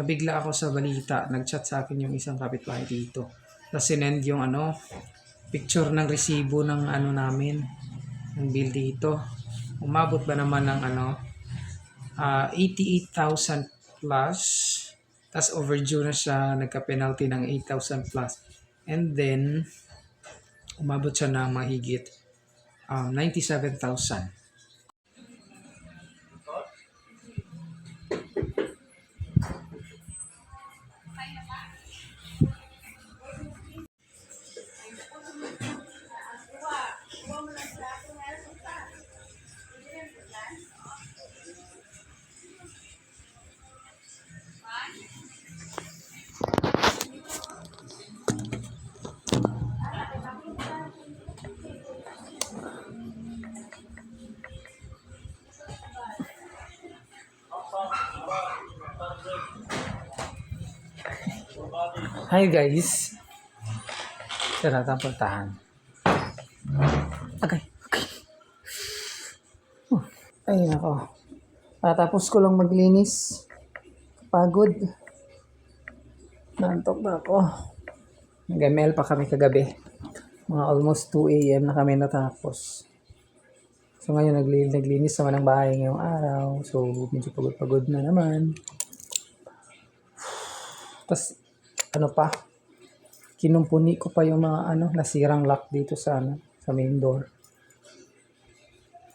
nabigla ako sa balita. Nag-chat sa akin yung isang kapitbahay dito. Tapos sinend yung ano, picture ng resibo ng ano namin, ng bill dito. Umabot ba naman ng ano, ah 88,000 plus. Tapos overdue na siya, nagka-penalty ng 8,000 plus. And then, umabot siya ng mahigit um, 97,000. Hi guys! Tara, tayong puntahan. Okay, okay. Uh, Ay, nako. Tatapos ko lang maglinis. Pagod. Nantok na ako. Nag-ML pa kami kagabi. Mga almost 2 a.m. na kami natapos. So ngayon nagli- naglinis naman ng bahay ngayong araw. So medyo pagod-pagod na naman. Tapos ano pa, kinumpuni ko pa yung mga ano, nasirang lock dito sa ano, sa main door.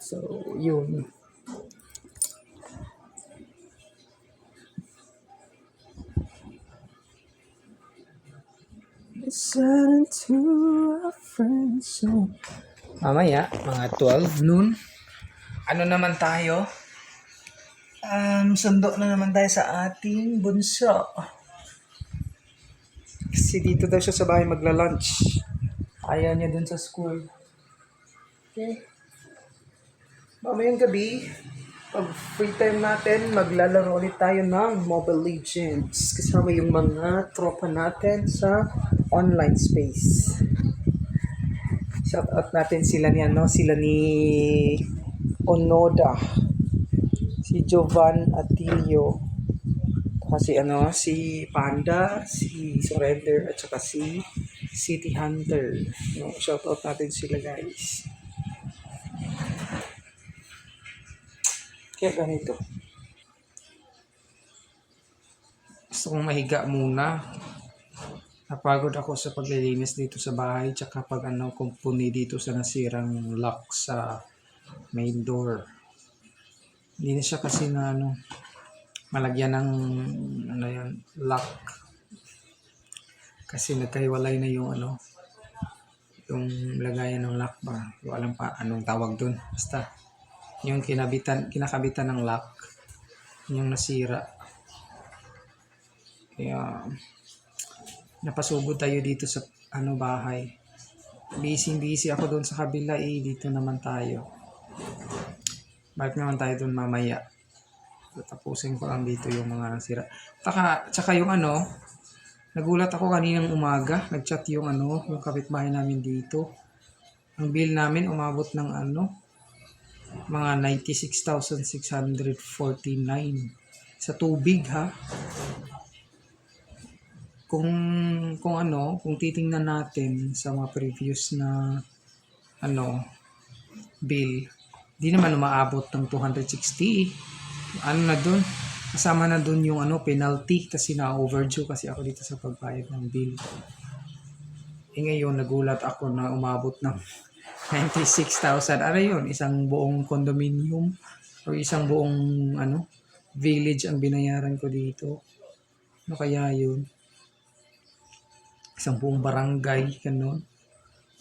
So, yun. Listen to a friend song. Mamaya, mga 12 noon. Ano naman tayo? Um, sundo na naman tayo sa ating bunso. Kasi dito daw siya sa bahay magla-lunch. Ayaw niya dun sa school. Okay. Mamayang gabi, pag free time natin, maglalaro ulit tayo ng Mobile Legends. Kasama yung mga tropa natin sa online space. Shout out natin sila ni ano, sila ni Onoda. Si Jovan Atilio. Kasi ano, si Panda, si Surrender, at saka si City Hunter. No, shout out natin sila guys. Kaya ganito. Gusto kong mahiga muna. Napagod ako sa paglilinis dito sa bahay tsaka pag ano, kumpuni dito sa nasirang lock sa main door. Hindi na siya kasi na ano, malagyan ng ano yun, lock. Kasi nagkahiwalay na yung ano, yung lagayan ng lock ba. Yung alam pa anong tawag dun. Basta, yung kinabitan, kinakabitan ng lock, yung nasira. Kaya, napasugod tayo dito sa ano bahay. Busy busy ako doon sa kabila eh, dito naman tayo. Balik naman tayo doon mamaya. Tapusin ko lang dito yung mga nasira. Taka, tsaka yung ano, nagulat ako kaninang umaga, nagchat yung ano, yung kapitbahay namin dito. Ang bill namin umabot ng ano, mga 96,649 sa tubig ha. Kung kung ano, kung titingnan natin sa mga previous na ano bill, di naman umaabot ng 260. Ano na dun? Kasama na dun yung ano penalty kasi na overdue kasi ako dito sa pagbayad ng bill. Eh ngayon nagulat ako na umabot ng 96,000. Ano yun? Isang buong condominium o isang buong ano village ang binayaran ko dito. Ano kaya yun? Isang buong barangay, ganun.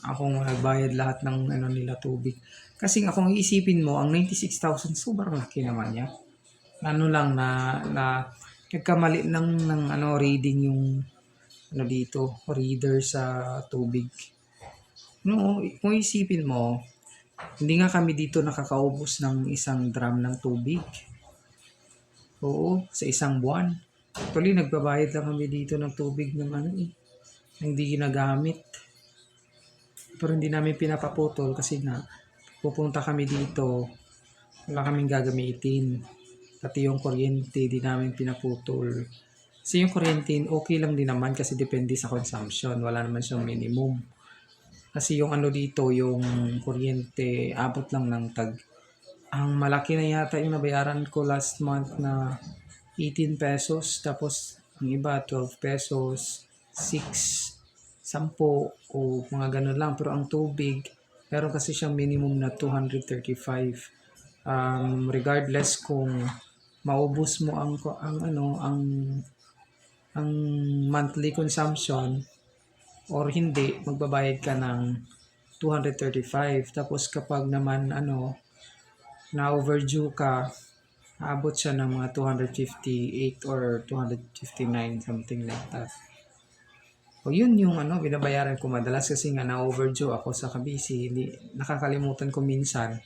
Ako nga nagbayad lahat ng ano nila tubig. Kasi kung iisipin mo, ang 96,000 sobrang laki naman niya. Ano lang na na nagkamali ng ng ano reading yung ano dito, reader sa tubig. No, kung isipin mo, hindi nga kami dito nakakaubos ng isang drum ng tubig. Oo, sa isang buwan. Actually, nagbabayad lang kami dito ng tubig ng ano eh, hindi ginagamit. Pero hindi namin pinapaputol kasi na pupunta kami dito, wala kaming gagamitin. Pati yung kuryente, di namin pinaputol. Kasi yung kuryente, okay lang din naman kasi depende sa consumption. Wala naman siyang minimum. Kasi yung ano dito, yung kuryente, abot lang ng tag. Ang malaki na yata yung nabayaran ko last month na 18 pesos. Tapos, ang iba, 12 pesos, 6, 10, o mga ganun lang. Pero ang tubig, meron kasi siyang minimum na 235. Um, regardless kung maubos mo ang, ang ano, ang ang monthly consumption or hindi, magbabayad ka ng 235. Tapos kapag naman ano, na overdue ka, aabot siya ng mga 258 or 259, something like that. O yun yung ano, binabayaran ko madalas kasi nga na overdue ako sa kabisi. Hindi, nakakalimutan ko minsan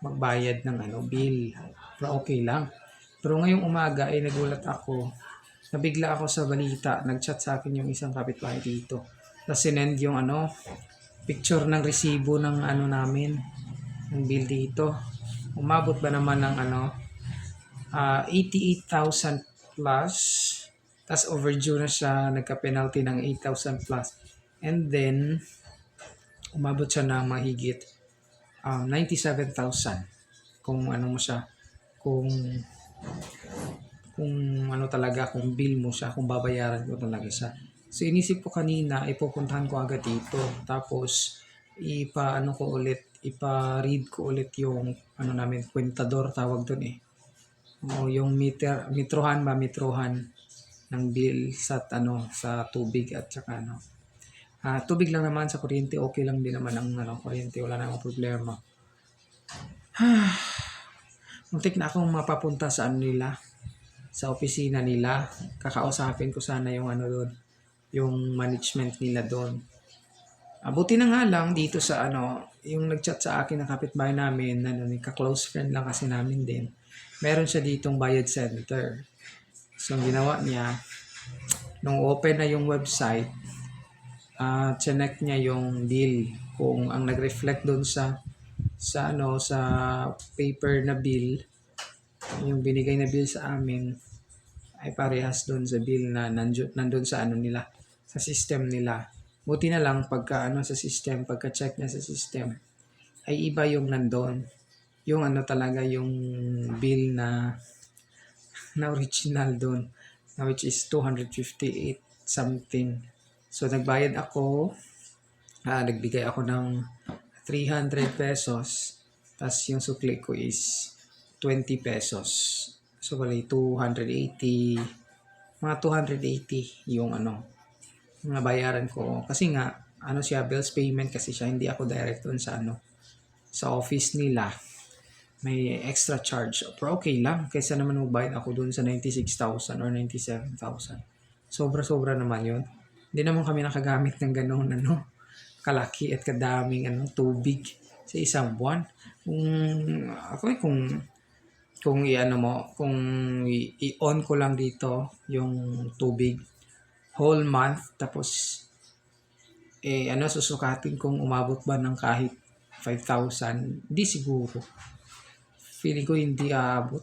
magbayad ng ano, bill. Pero okay lang. Pero ngayong umaga ay nagulat ako nabigla ako sa balita, nag-chat sa akin yung isang kapitbahay dito. Tapos sinend yung ano, picture ng resibo ng ano namin, ng bill dito. Umabot ba naman ng ano, ah, 88,000 plus, tapos overdue na siya, nagka-penalty ng 8,000 plus. And then, umabot siya ng mahigit um, 97,000 kung ano mo siya, kung kung ano talaga, kung bill mo siya, kung babayaran ko talaga siya. So inisip ko kanina, ipupuntahan ko agad dito. Tapos, ipa ano ko ulit, ipa-read ko ulit yung ano namin, kwentador tawag doon eh. O yung meter, metrohan ba, metrohan ng bill sa ano sa tubig at saka ano. Ah, tubig lang naman sa kuryente, okay lang din naman ang ano, kuryente, wala namang problema. Muntik na akong mapapunta sa ano nila, sa opisina nila. Kakausapin ko sana yung ano doon, yung management nila doon. Abuti na nga lang dito sa ano, yung nagchat sa akin ng kapitbahay namin, ano, ka-close friend lang kasi namin din. Meron siya ditong bayad center. So, ang ginawa niya, nung open na yung website, ah chinek niya yung bill kung ang nag-reflect doon sa sa ano sa paper na bill yung binigay na bill sa amin ay parehas doon sa bill na nandun, nandun sa ano nila sa system nila. Buti na lang pagka ano sa system pagka check niya sa system ay iba yung nandun. Yung ano talaga yung bill na na original doon na which is 258 something. So nagbayad ako. Ah, nagbigay ako ng 300 pesos tapos yung sukli ko is 20 pesos. So bali 280 mga 280 yung ano mga bayaran ko. Kasi nga ano siya bills payment kasi siya hindi ako direct doon sa ano sa office nila. May extra charge. Pero okay lang kaysa naman magbayad ako doon sa 96,000 or 97,000 sobra-sobra naman yun. Hindi naman kami nakagamit ng ganoon ano kalaki at kadaming ano tubig sa isang buwan. Kung ako eh, kung kung i-ano mo kung i-on ko lang dito yung tubig whole month tapos eh ano susukatin kung umabot ba ng kahit 5,000 hindi siguro. Feeling ko hindi aabot.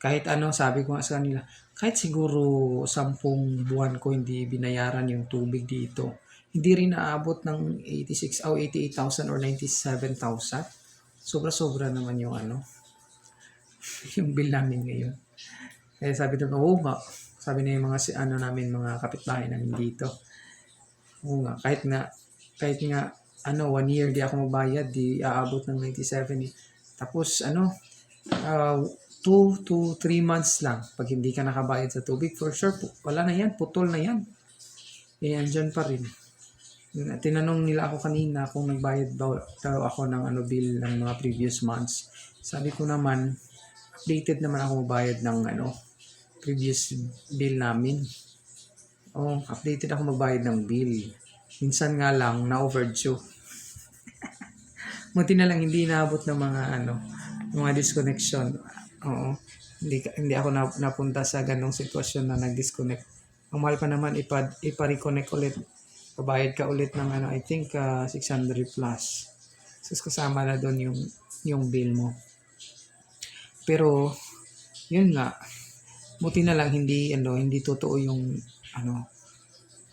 Kahit ano sabi ko nga sa kanila kahit siguro 10 buwan ko hindi binayaran yung tubig dito hindi rin naabot ng 86 o 88,000 or 97,000 sobra-sobra naman yung ano yung bill namin ngayon. Kaya sabi doon oo nga. Sabi na yung mga si ano namin mga kapitbahay namin dito. Oo nga kahit nga kahit nga ano one year di ako magbayad di aabot ng 97 eh. tapos ano uh, 2 to 3 months lang. Pag hindi ka nakabayad sa tubig for sure pu- wala na yan putol na yan. Eh andyan pa rin tinanong nila ako kanina kung nagbayad daw, daw ako ng ano bill ng mga previous months sabi ko naman updated naman ako magbayad ng ano previous bill namin oh updated ako magbayad ng bill minsan nga lang na overdue Buti na lang hindi naabot ng mga ano, mga disconnection. Oo. Hindi, hindi ako na, napunta sa ganong sitwasyon na nag-disconnect. Ang mahal pa naman ipa, ipa-reconnect ulit. Pabayad ka ulit ng ano, I think uh, 600 plus. So kasama na doon yung yung bill mo. Pero yun nga, Buti na lang hindi ano, hindi totoo yung ano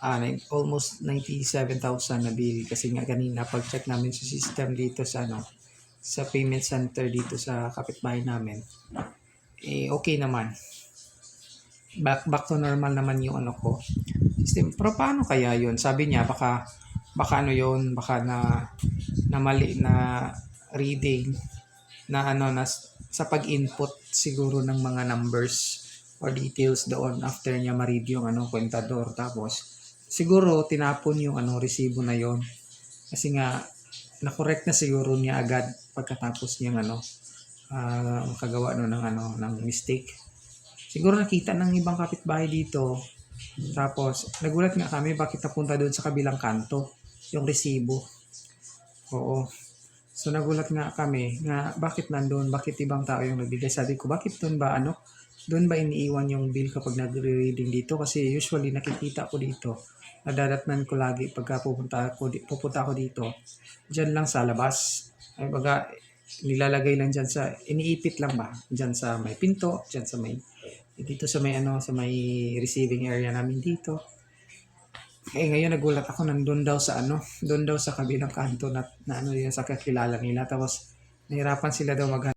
ah, nine- almost 97,000 na bill kasi nga kanina pag-check namin sa system dito sa ano sa payment center dito sa kapitbahay namin eh okay naman back back to normal naman yung ano ko. System pero paano kaya yun? Sabi niya baka baka ano yun baka na na mali na reading na ano na sa pag-input siguro ng mga numbers or details doon after niya ma-read yung ano kwentador tapos siguro tinapon yung ano resibo na yon kasi nga na-correct na siguro niya agad pagkatapos niyang ano ah, makagawa no ng ano ng mistake siguro nakita ng ibang kapitbahay dito tapos nagulat nga kami bakit napunta doon sa kabilang kanto yung resibo oo So nagulat nga kami nga bakit nandun, bakit ibang tao yung nagbigay. Sabi ko, bakit doon ba ano? Doon ba iniiwan yung bill kapag nagre-reading dito? Kasi usually nakikita ko dito. Nadadatnan ko lagi pagka pupunta ako, pupunta ako dito. Diyan lang sa labas. Ay baga, nilalagay lang dyan sa, iniipit lang ba? Dyan sa may pinto, dyan sa may, dito sa may ano, sa may receiving area namin dito. Eh ngayon nagulat ako nandun daw sa ano, doon daw sa kabilang kanto na, na ano yun sa kakilala nila tapos nahirapan sila daw mag